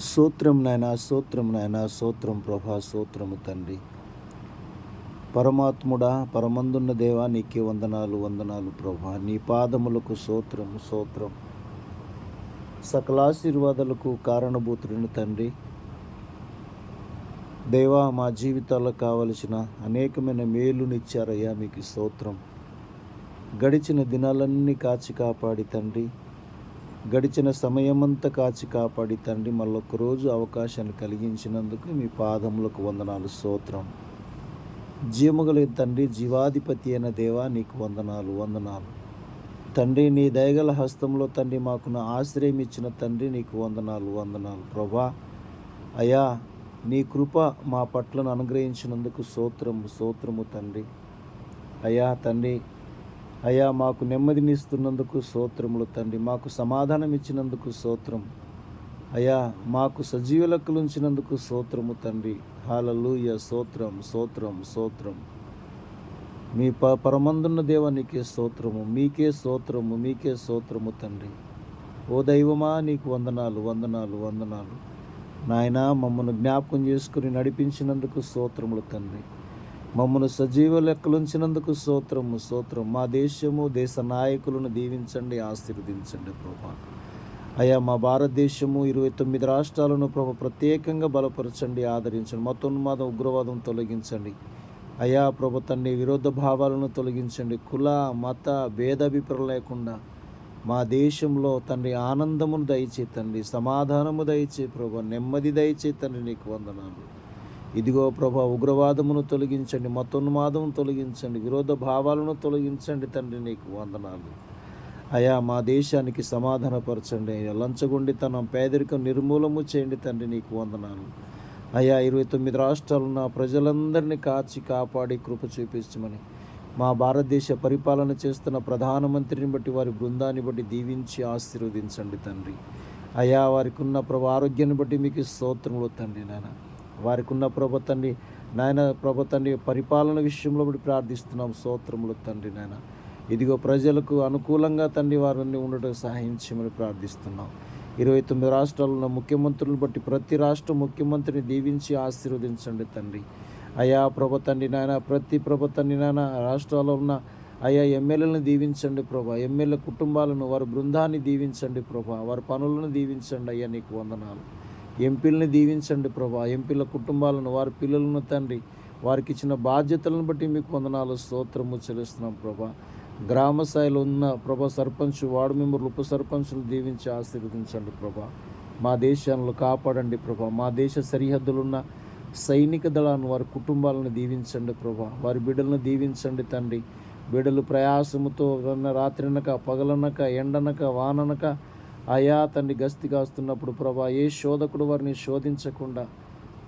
సూత్రం నాయన సూత్రం నాయన సూత్రం ప్రభా సూత్రము తండ్రి. పరమాత్ముడా పరమందున్న దేవా నీకే వందనాలు వందనాలు ప్రభా. నీ పాదములకు సూత్రం సూత్రం. సకలాశీర్వాదాలకు కారణభూతుడిని తండ్రి. దేవా మా జీవితాలకు కావలసిన అనేకమైన మేలునిచ్చారయ్యా మీకు స్తోత్రం గడిచిన దినాలన్నీ కాచి కాపాడి తండ్రి. గడిచిన సమయమంతా కాచి కాపాడి తండ్రి మళ్ళొకరోజు అవకాశాన్ని కలిగించినందుకు మీ పాదములకు వందనాలు. స్తోత్రం. జీవముగల తండ్రి జీవాధిపతి అయిన దేవా నీకు వందనాలు వందనాలు. తండ్రి నీ దయగల హస్తంలో తండ్రి మాకు నా ఆశ్రయం ఇచ్చిన తండ్రి నీకు వందనాలు వందనాలు. ప్రభా అయా నీ కృప మా పట్లను అనుగ్రహించినందుకు సూత్రము సూత్రము తండ్రి. అయా తండ్రి అయ్యా మాకు నెమ్మదినిస్తున్నందుకు సోత్రములు తండ్రి. మాకు సమాధానం ఇచ్చినందుకు సోత్రం అయ్యా మాకు సజీవులకులుంచినందుకు సోత్రము తండ్రి. హాలలుయ. సోత్రం సోత్రం సోత్రం మీ ప పరమందున్న దేవానికే నీకే మీకే సోత్రము మీకే సోత్రము తండ్రి. ఓ దైవమా నీకు వందనాలు వందనాలు వందనాలు. నాయనా మమ్మల్ని జ్ఞాపకం చేసుకుని నడిపించినందుకు సోత్రములు తండ్రి. మమ్మను సజీవ లెక్కలుంచినందుకు స్తోత్రము స్తోత్రం. మా దేశము దేశ నాయకులను దీవించండి ఆశీర్వదించండి ప్రభా. అయ్యా మా భారతదేశము ఇరవై తొమ్మిది రాష్ట్రాలను ప్రభు ప్రత్యేకంగా బలపరచండి ఆదరించండి. మతోన్మాదం ఉగ్రవాదం తొలగించండి. అయా ప్రభు తన్ని విరోధ భావాలను తొలగించండి. కుల మత భేదాభిప్రాయం లేకుండా మా దేశంలో తండ్రి ఆనందమును దయచే తండ్రి సమాధానము దయచే ప్రభు నెమ్మది దయచే తండ్రి నీకు వందనాలు. ఇదిగో ప్రభా ఉగ్రవాదమును తొలగించండి మతోన్మాదమును తొలగించండి విరోధ భావాలను తొలగించండి తండ్రి నీకు వందనాలు. అయా మా దేశానికి సమాధానపరచండి. అయ్యా లంచగొండితనం పేదరికం నిర్మూలము చేయండి తండ్రి నీకు వందనాలు. అయా ఇరవై తొమ్మిది రాష్ట్రాలు నా ప్రజలందరినీ కాచి కాపాడి కృప చూపించమని మా భారతదేశ పరిపాలన చేస్తున్న ప్రధానమంత్రిని బట్టి వారి బృందాన్ని బట్టి దీవించి ఆశీర్వదించండి తండ్రి. అయా వారికి ఉన్న ప్రభు ఆరోగ్యాన్ని బట్టి మీకు స్తోత్రములు తండ్రి నాన్న వారికి ఉన్న ప్రభు తండ్రి నాయన ప్రభు తండ్రి పరిపాలన విషయంలో బట్టి ప్రార్థిస్తున్నాం. స్తోత్రములు తండ్రి నాయన. ఇదిగో ప్రజలకు అనుకూలంగా తండ్రి వారిని ఉండటం సహాయం చేయమని ప్రార్థిస్తున్నాం. ఇరవై తొమ్మిది రాష్ట్రాల్లో ముఖ్యమంత్రులను బట్టి ప్రతి రాష్ట్ర ముఖ్యమంత్రిని దీవించి ఆశీర్వదించండి తండ్రి. అయా ప్రభు తండ్రి నాయన ప్రతి ప్రభు తండ్రి నాయన రాష్ట్రాల్లో ఉన్న అయా ఎమ్మెల్యేలను దీవించండి ప్రభా. ఎమ్మెల్యే కుటుంబాలను వారి బృందాన్ని దీవించండి ప్రభా. వారి పనులను దీవించండి అయ్యా నీకు వందనాలు. ఎంపీలని దీవించండి ప్రభా. ఎంపీల కుటుంబాలను వారి పిల్లలను తండ్రి వారికి ఇచ్చిన బాధ్యతలను బట్టి మీకు వందనాలు స్తోత్రము చెల్లిస్తున్నాం ప్రభా. గ్రామ స్థాయిలో ఉన్న ప్రభా సర్పంచ్ వార్డు మెంబర్లు ఉప సర్పంచులు దీవించి ఆశీర్వదించండి ప్రభా. మా దేశాలను కాపాడండి ప్రభా. మా దేశ సరిహద్దులున్న సైనిక దళాన్ని వారి కుటుంబాలను దీవించండి ప్రభా. వారి బిడ్డలను దీవించండి తండ్రి. బిడ్డలు ప్రయాసముతో రాత్రినక పగలనక ఎండనక వాననక అయా తండ్రి గస్తి కాస్తున్నప్పుడు ప్రభా ఏ శోధకుడు వారిని శోధించకుండా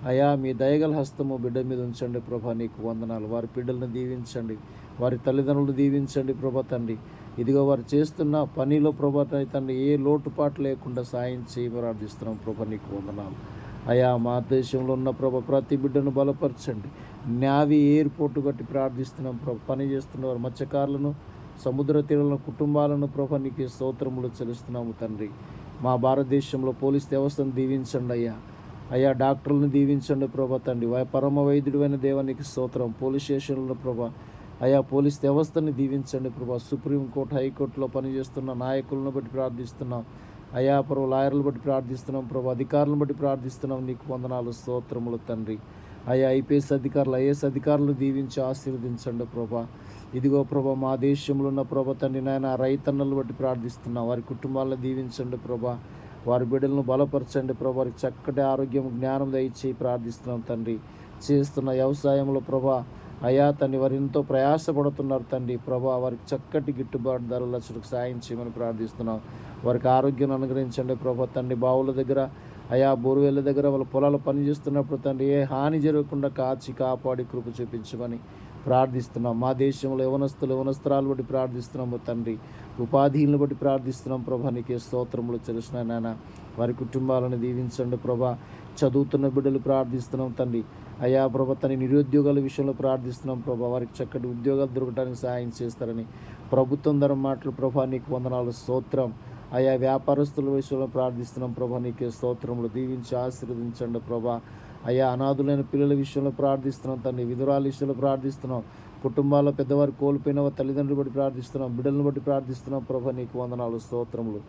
అయా మీ దయగల హస్తము బిడ్డ మీద ఉంచండి ప్రభా నీకు వందనాలు. వారి బిడ్డలను దీవించండి వారి తల్లిదండ్రులు దీవించండి ప్రభా తండ్రి. ఇదిగో వారు చేస్తున్న పనిలో ప్రభా తండ్రి ఏ లోటుపాటు లేకుండా సాయం చేయి ప్రార్థిస్తున్నాం ప్రభా నీకు వందనాలు. అయా మా దేశంలో ఉన్న ప్రభ ప్రతి బిడ్డను బలపరచండి. నావి ఎయిర్పోర్ట్ కట్టి ప్రార్థిస్తున్నాం ప్రభ పని చేస్తున్న వారు మత్స్యకారులను సముద్ర తీరంలో కుటుంబాలను ప్రభా నీకు స్తోత్రములు చెల్లిస్తున్నాము తండ్రి. మా భారతదేశంలో పోలీస్ వ్యవస్థను దీవించండి అయ్యా. అయ్యా డాక్టర్లను దీవించండి ప్రభా తండ్రి. వై పరమ వైద్యుడైన దేవానికి స్తోత్రం. పోలీస్ స్టేషన్లో ప్రభా అయా పోలీస్ వ్యవస్థని దీవించండి ప్రభా. సుప్రీంకోర్టు హైకోర్టులో పనిచేస్తున్న నాయకులను బట్టి ప్రార్థిస్తున్నాం. అయా పర్వ లాయర్లు బట్టి ప్రార్థిస్తున్నాం ప్రభా అధికారులను బట్టి ప్రార్థిస్తున్నాం. నీకు వందనాలు స్తోత్రములు తండ్రి. అయ్యా ఐపీఎస్ అధికారులు ఐఏఎస్ అధికారులు దీవించి ఆశీర్వదించండి ప్రభా. ఇదిగో ప్రభా మా దేశంలో ఉన్న ప్రభా తండ్రి నాయన రైతన్నలు బట్టి ప్రార్థిస్తున్నాం. వారి కుటుంబాలను దీవించండి ప్రభా. వారి బిడ్డలను బలపరచండి ప్రభా. వారికి చక్కటి ఆరోగ్యం జ్ఞానం దయచేయి ప్రార్థిస్తున్నాం తండ్రి. చేస్తున్న వ్యవసాయంలో ప్రభా అయా తండ్రి వారు ఎంతో ప్రయాసపడుతున్నారు తండ్రి. ప్రభా వారికి చక్కటి గిట్టుబాటు ధరల చురుకు సాయం చేయమని ప్రార్థిస్తున్నాం. వారికి ఆరోగ్యం అనుగ్రహించండి ప్రభా తండ్రి. బావుల దగ్గర అయా బోరువేళ్ళ దగ్గర వాళ్ళ పొలాలు పనిచేస్తున్నప్పుడు తండ్రి ఏ హాని జరగకుండా కాచి కాపాడి కృప చూపించమని ప్రార్థిస్తున్నాం. మా దేశంలో యవనస్తులు యవనస్త్రాలు బట్టి ప్రార్థిస్తున్నాము తండ్రి. ఉపాధీలను బట్టి ప్రార్థిస్తున్నాం ప్రభా. నీకే స్తోత్రములు తెలిసిన నాన్న వారి కుటుంబాలను దీవించండి ప్రభా. చదువుతున్న బిడ్డలు ప్రార్థిస్తున్నాం తండ్రి. అయా ప్రభా తన నిరుద్యోగాల విషయంలో ప్రార్థిస్తున్నాం ప్రభా. వారికి చక్కటి ఉద్యోగాలు దొరకడానికి సహాయం చేస్తారని ప్రభుత్వం ధర మాటలు ప్రభా. నీకు వందనాలు స్తోత్రం. ఆయా వ్యాపారస్తుల విషయంలో ప్రార్థిస్తున్నాం ప్రభా నీకే స్తోత్రములు. దీవించి ఆశీర్వదించండి ప్రభా. అయ్యా అనాథులైన పిల్లల విషయంలో ప్రార్థిస్తున్నాం తండ్రి విధురాల విషయంలో ప్రార్థిస్తున్నాం. కుటుంబాల్లో పెద్దవారు కోల్పోయిన తల్లిదండ్రులు బట్టి ప్రార్థిస్తున్నాం బిడ్డలను బట్టి ప్రార్థిస్తున్నాం ప్రభా నీకు వందనాలు స్తోత్రములు.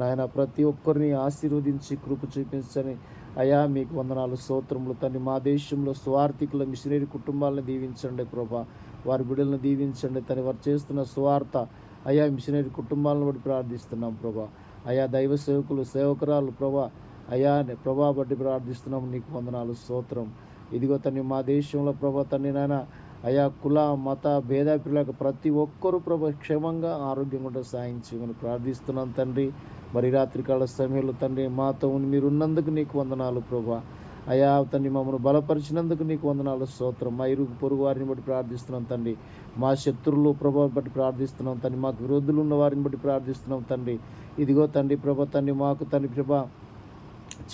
నాయన ప్రతి ఒక్కరిని ఆశీర్వదించి కృప చూపించని అయా మీకు వందనాలు స్తోత్రములు. తండ్రి మా దేశంలో స్వార్థికుల మిషనరీ కుటుంబాలను దీవించండి ప్రభా. వారి బిడ్డలను దీవించండి. తను వారు చేస్తున్న స్వార్థ అయా మిషనరీ కుటుంబాలను బట్టి ప్రార్థిస్తున్నాం ప్రభా. అయా దైవ సేవకులు సేవకురాలు ప్రభా. అయా ప్రభా బట్టి ప్రార్థిస్తున్నాం నీకు వందనాలు స్తోత్రం. ఇదిగో తన్ని మా దేశంలో ప్రభా తన్ని నాయన అయా కుల మత భేదాభిప్రాయాలకు ప్రతి ఒక్కరూ ప్రభ క్షేమంగా ఆరోగ్యంగా ఉంటే సాయం ప్రార్థిస్తున్నాం తండ్రి. మరి రాత్రికాల సమయంలో తండ్రి మాతో మీరున్నందుకు మీరు ఉన్నందుకు నీకు వందనాలు ప్రభా. అయా తండ్రి మమ్మల్ని బలపరిచినందుకు నీకు వందనాలు స్తోత్రం. మా ఇరుగు పొరుగు వారిని బట్టి ప్రార్థిస్తున్నాం తండ్రి. మా శత్రువులు ప్రభావం బట్టి ప్రార్థిస్తున్నాం తండ్రి. మాకు విరోధులు ఉన్న వారిని బట్టి ప్రార్థిస్తున్నాం తండ్రి. ఇదిగో తండ్రి ప్రభ తండ్రి మాకు తండ్రి ప్రభా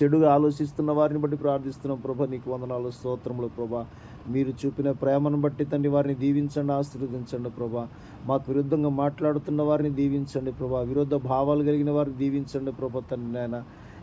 చెడుగా ఆలోచిస్తున్న వారిని బట్టి ప్రార్థిస్తున్నాం. ప్రభా నీకు వందనాలు స్తోత్రములు ప్రభా. మీరు చూపిన ప్రేమను బట్టి తండ్రి వారిని దీవించండి ఆశీర్వదించండి ప్రభా. మాకు విరుద్ధంగా మాట్లాడుతున్న వారిని దీవించండి ప్రభా. విరుద్ధ భావాలు కలిగిన వారిని దీవించండి ప్రభా తండ్రి నాయన.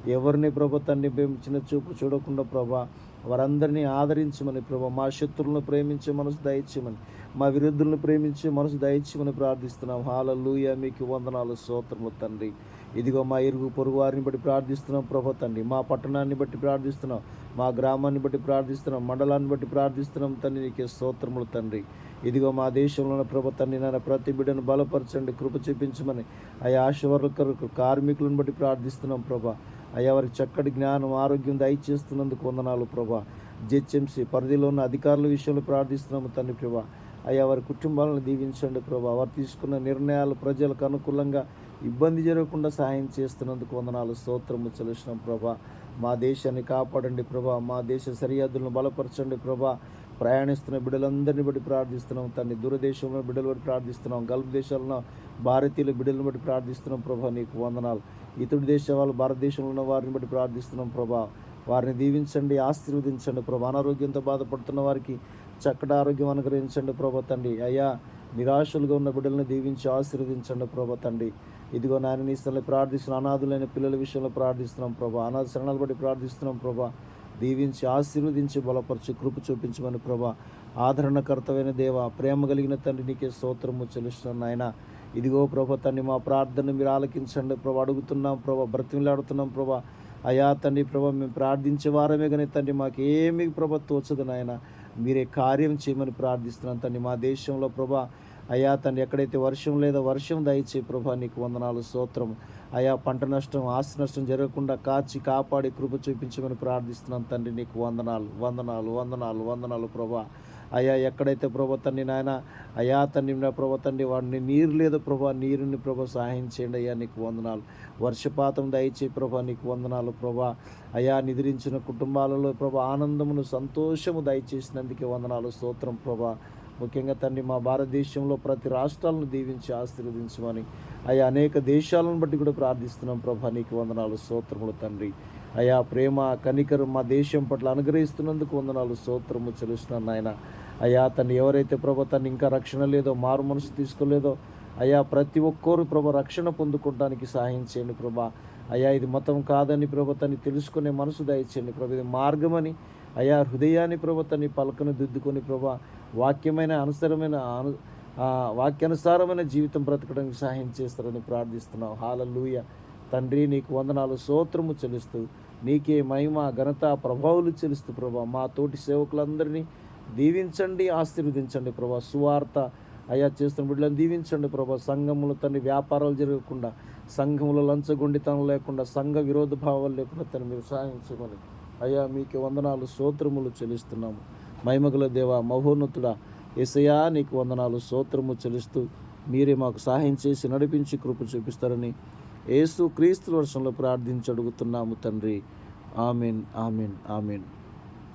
ఎవరిని ప్రభా తండ్రి ప్రేమించిన చూపు చూడకుండా ప్రభా వారందరినీ ఆదరించమని ప్రభా మా శత్రువులను ప్రేమించే మనసు దయచేయమని మా విరుద్ధులను ప్రేమించే మనసు దయచేయమని ప్రార్థిస్తున్నాం. హాలూయ మీకు వందనాలు స్తోత్రములు తండ్రి. ఇదిగో మా ఇరుగు పొరుగు వారిని బట్టి ప్రార్థిస్తున్నాం ప్రభా తండ్రి. మా పట్టణాన్ని బట్టి ప్రార్థిస్తున్నాం మా గ్రామాన్ని బట్టి ప్రార్థిస్తున్నాం మండలాన్ని బట్టి ప్రార్థిస్తున్నాం తండ్రి. నీకే స్తోత్రములు తండ్రి. ఇదిగో మా దేశంలో ఉన్న తండ్రి నాన్న ప్రతి బిడ్డను బలపరచండి కృప చూపించమని అయ్యా ఆశవర్కరు కార్మికులను బట్టి ప్రార్థిస్తున్నాం ప్రభా. అయ్యా వారికి చక్కటి జ్ఞానం ఆరోగ్యం దయచేస్తున్నందుకు వందనాలు ప్రభా. జెచ్ఎంసీ పరిధిలో ఉన్న అధికారుల విషయంలో ప్రార్థిస్తున్నాము తండ్రి ప్రభా. అయ్యా వారి కుటుంబాలను దీవించండి ప్రభా. వారు తీసుకున్న నిర్ణయాలు ప్రజలకు అనుకూలంగా ఇబ్బంది జరగకుండా సహాయం చేస్తున్నందుకు వందనాలు స్తోత్రము చెల్లిస్తున్నాం ప్రభా. మా దేశాన్ని కాపాడండి ప్రభా. మా దేశ సరిహద్దులను బలపరచండి ప్రభా. ప్రయాణిస్తున్న బిడ్డలందరినీ బట్టి ప్రార్థిస్తున్నాం తండ్రి. దూరదేశంలో బిడ్డలు బట్టి ప్రార్థిస్తున్నాం. గల్ఫ్ దేశాలను భారతీయుల బిడ్డలను బట్టి ప్రార్థిస్తున్నాం ప్రభా నీకు వందనాలు. ఇతడి దేశ వాళ్ళు భారతదేశంలో ఉన్న వారిని బట్టి ప్రార్థిస్తున్నాం ప్రభా. వారిని దీవించండి ఆశీర్వదించండి ప్రభా. అనారోగ్యంతో బాధపడుతున్న వారికి చక్కటి ఆరోగ్యం అనుగ్రహించండి ప్రభా తండ్రి. అయ్యా నిరాశలుగా ఉన్న బిడ్డలను దీవించి ఆశీర్వదించండి ప్రభా తండ్రి. ఇదిగో నాయన నీ స్థలంలో అనాథులైన పిల్లల విషయంలో ప్రార్థిస్తున్నాం ప్రభా. అనాథ శరణాలు బట్టి ప్రార్థిస్తున్నాం ప్రభా. దీవించి ఆశీర్వదించి బలపరిచి కృప చూపించమని ప్రభా. ఆదరణకర్తమైన దేవ ప్రేమ కలిగిన తండ్రి నీకే స్తోత్రము చెల్లిస్తున్నాను నాయన. ఇదిగో ప్రభా తండ్రి మా ప్రార్థన మీరు ఆలకించండి ప్రభా. అడుగుతున్నాం ప్రభా బ్రతిమిలాడుతున్నాం ప్రభా. అయా తండ్రి ప్రభా మేము ప్రార్థించే వారమే కానీ తండ్రి మాకేమి ప్రభా తోచదు నాయన. మీరే కార్యం చేయమని ప్రార్థిస్తున్నాను తండ్రి మా దేశంలో ప్రభా. అయా తండ్రి ఎక్కడైతే వర్షం లేదో వర్షం దయచే ప్రభా నీకు వందనాలు స్తోత్రం. అయా పంట నష్టం ఆస్తి నష్టం జరగకుండా కాచి కాపాడి కృప చూపించమని ప్రార్థిస్తున్నాను తండ్రి నీకు వందనాలు వందనాలు వందనాలు వందనాలు ప్రభా. అయా ఎక్కడైతే ప్రభా తండ్రి నాయన అయా తండ్రి నా ప్రభా తండ్రి వాడిని నీరు లేదు ప్రభా నీరుని ప్రభా సహాయం చేయండి అయ్యా నీకు వందనాలు. వర్షపాతం దయచే ప్రభా నీకు వందనాలు ప్రభా. అయా నిద్రించిన కుటుంబాలలో ప్రభా ఆనందమును సంతోషము దయచేసినందుకే వందనాలు స్తోత్రం ప్రభా. ముఖ్యంగా తండ్రి మా భారతదేశంలో ప్రతి రాష్ట్రాలను దీవించి ఆశీర్వదించమని. అయా అనేక దేశాలను బట్టి కూడా ప్రార్థిస్తున్నాం ప్రభా నీకు వందనాలు స్తోత్రములు తండ్రి. అయా ప్రేమ కనికరు మా దేశం పట్ల అనుగ్రహిస్తున్నందుకు వందనాలు స్తోత్రము చెల్లిస్తున్నాను నాయన. అయ్యా తను ఎవరైతే ప్రభా తను ఇంకా రక్షణ లేదో మారు మనసు తీసుకోలేదో అయ్యా ప్రతి ఒక్కరు ప్రభ రక్షణ పొందుకోవడానికి సహాయం చేయండి ప్రభా. అయ్యా ఇది మతం కాదని ప్రభా తను తెలుసుకునే మనసు దయచేయండి ప్రభు. ఇది మార్గమని అయా హృదయాన్ని ప్రభా తని పలకను దిద్దుకొని ప్రభా వాక్యమైన అనుసరమైన అను వాక్యానుసారమైన జీవితం బ్రతకడానికి సహాయం చేస్తారని ప్రార్థిస్తున్నావు హాలూయ తండ్రి నీకు వందనాలు సూత్రము చెలుస్తూ నీకే మహిమ ఘనత ప్రభావులు చెలుస్తూ ప్రభా మా తోటి సేవకులందరినీ దీవించండి ఆశీర్వదించండి ప్రభా. సువార్త అయా చేస్తున్న బిడ్డలను దీవించండి ప్రభా. సంఘములు తన వ్యాపారాలు జరగకుండా సంఘములో లంచగొండితనం లేకుండా సంఘ విరోధ భావాలు లేకుండా తను మీరు సాధించమని అయ్యా మీకు వందనాలు సోత్రములు చెల్లిస్తున్నాము. మహిమగల దేవ మహోన్నతుడా ఎసయా నీకు వందనాలు సోత్రము చెల్లిస్తూ మీరే మాకు సహాయం చేసి నడిపించి కృప చూపిస్తారని ఏసు క్రీస్తు వర్షంలో ప్రార్థించి అడుగుతున్నాము తండ్రి. Amen amen amen.